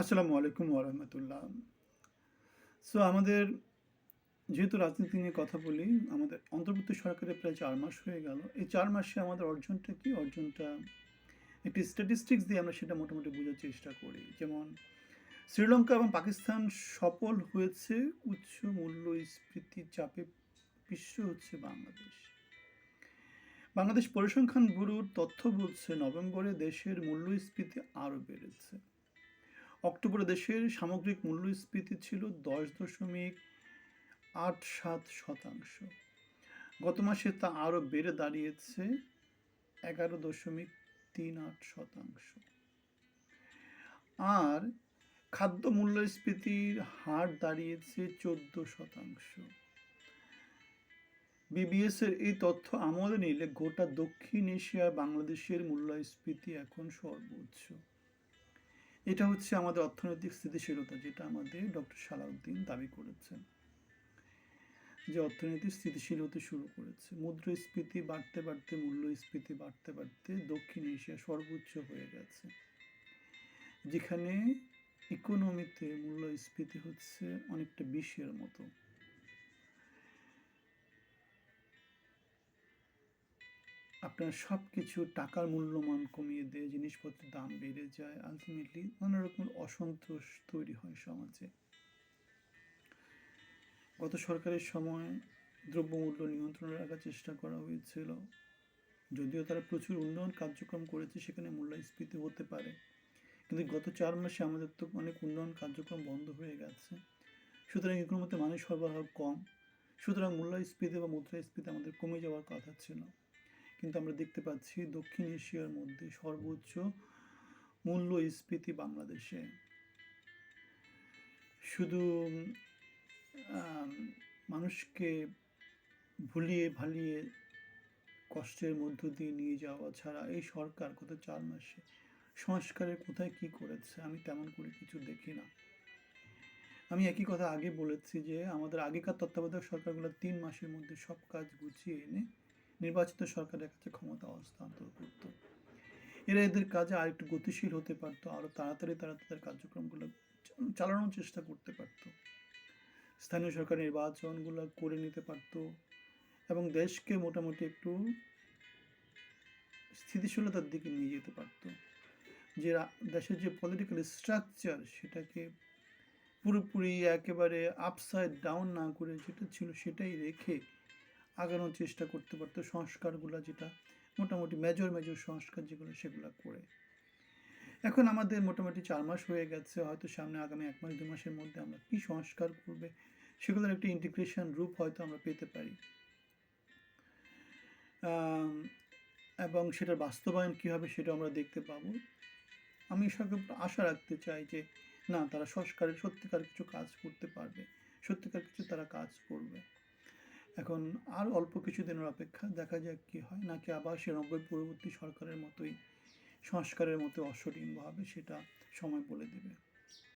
আসসালামু আলাইকুম ওরহমতুল্লাহ সো আমাদের যেহেতু রাজনীতি নিয়ে কথা বলি, আমাদের অন্তর্বর্তী সরকারের প্রায় চার মাস হয়ে গেল। এই চার মাসে আমাদের অর্জনটা কি? অর্জনটা একটি স্ট্যাটিস্টিক্স দিয়ে আমরা সেটা মোটামুটি বোঝার চেষ্টা করি। যেমন, শ্রীলঙ্কা এবং পাকিস্তান সফল হয়েছে, উচ্চ মূল্যস্ফীতির চাপে বিশ্ব হচ্ছে বাংলাদেশ। বাংলাদেশ পরিসংখ্যান ব্যুরোর তথ্য বলছে, নভেম্বরে দেশের মূল্যস্ফীতি আরও বেড়েছে। অক্টোবরে দেশের সামগ্রিক মূল্যস্ফীতি ছিল দশ দশমিক আট সাত শতাংশ। গত মাসে তা আরও বেড়ে দাঁড়িয়েছে এগারো দশমিক তিন আট শতাংশ। আর খাদ্য মূল্যস্ফীতির হার দাঁড়িয়েছে চোদ্দ শতাংশ। বিবিএস এর এই তথ্য আমলে নিলে গোটা দক্ষিণ এশিয়ায় বাংলাদেশের মূল্যস্ফীতি এখন সর্বোচ্চ। এটা হচ্ছে আমাদের অর্থনৈতিক স্থিতিশীলতা, যেটা আমাদের ডক্টর সালাউদ্দিন দাবি করেছেন। যে অর্থনীতি স্থিতিশীল হতে শুরু করেছে। মুদ্রাস্ফীতি বাড়তে বাড়তে, মূল্যস্ফীতি বাড়তে বাড়তে দক্ষিণ এশিয়া সর্বোচ্চ হয়ে গেছে। যেখানে ইকোনমিতে মূল্যস্ফীতি হচ্ছে অনেকটা বিষের মতো। আপনার সব কিছু টাকার মূল্যমান কমিয়ে দেয়, জিনিসপত্রের দাম বেড়ে যায় আলটিমেটলি নানা রকমের অসন্তোষ তৈরি হয় সমাজে। গত সরকারের সময় দ্রব্যমূল্য নিয়ন্ত্রণে রাখার চেষ্টা করা হয়েছিল, যদিও তারা প্রচুর উন্নয়ন কার্যক্রম করেছে, সেখানে মূল্যস্ফীতি হতে পারে। কিন্তু গত চার মাসে আমাদের তো অনেক উন্নয়ন কার্যক্রম বন্ধ হয়ে গেছে। সুতরাং এগুলোর মধ্যে মানুষ সরবরাহ কম, সুতরাং মূল্যস্ফীতি বা মুদ্রাস্ফীতি আমাদের কমে যাওয়ার কথা ছিল। কিন্তু আমরা দেখতে পাচ্ছি দক্ষিণ এশিয়ার মধ্যে সর্বোচ্চ মূল্যস্ফীতি বাংলাদেশে। শুধু মানুষকে ভুলিয়ে ভালিয়ে কষ্টের মধ্য দিয়ে নিয়ে যাওয়া ছাড়া এই সরকার গত চার মাসে সংস্কারের কোথায় কি করেছে আমি তেমন করে কিছু দেখি না। আমি একই কথা আগে বলেছি যে আমাদের আগেকার তত্ত্বাবধায়ক সরকারগুলো তিন মাসের মধ্যে সব কাজ গুছিয়ে এনে নির্বাচিত সরকারের কাছে ক্ষমতা হস্তান্তর করত। এরা এদের কাজে আর একটু গতিশীল হতে পারতো আরও তাড়াতাড়ি তারা তাদের কার্যক্রমগুলো চালানোর চেষ্টা করতে পারতো। স্থানীয় সরকার নির্বাচনগুলো করে নিতে পারতো এবং দেশকে মোটামুটি একটু স্থিতিশীলতার দিকে নিয়ে যেতে পারতো। যে দেশের যে পলিটিক্যাল স্ট্রাকচার সেটাকে পুরোপুরি একেবারে আপসাইড ডাউন না করে যেটা ছিল সেটাই রেখে আগানোর চেষ্টা করতে পারতো সংস্কারগুলো যেটা মোটামুটি মেজর মেজর সংস্কার যেগুলো সেগুলো করে। এখন আমাদের মোটামুটি চার মাস হয়ে গেছে, হয়তো সামনে আগামী এক মাস, দু মাসের মধ্যে আমরা কী সংস্কার করবে সেগুলোর একটা ইন্টিগ্রেশন রূপ হয়তো আমরা পেতে পারি। এবং সেটার বাস্তবায়ন কী হবে সেটা আমরা দেখতে পাবো। আমি সরকার আশা রাখতে চাই যে, না, তারা সংস্কারের সত্যিকার কিছু কাজ করতে পারবে, সত্যিকার কিছু তারা কাজ করবে। এখন আর অল্প কিছুদিনের অপেক্ষা দেখা যাক কী হয়। নাকি আবার সে নব্বই পূর্ববর্তী সরকারের মতোই সংস্কারের মতো অসডিম্ব হবে সেটা সময় বলে দেবে।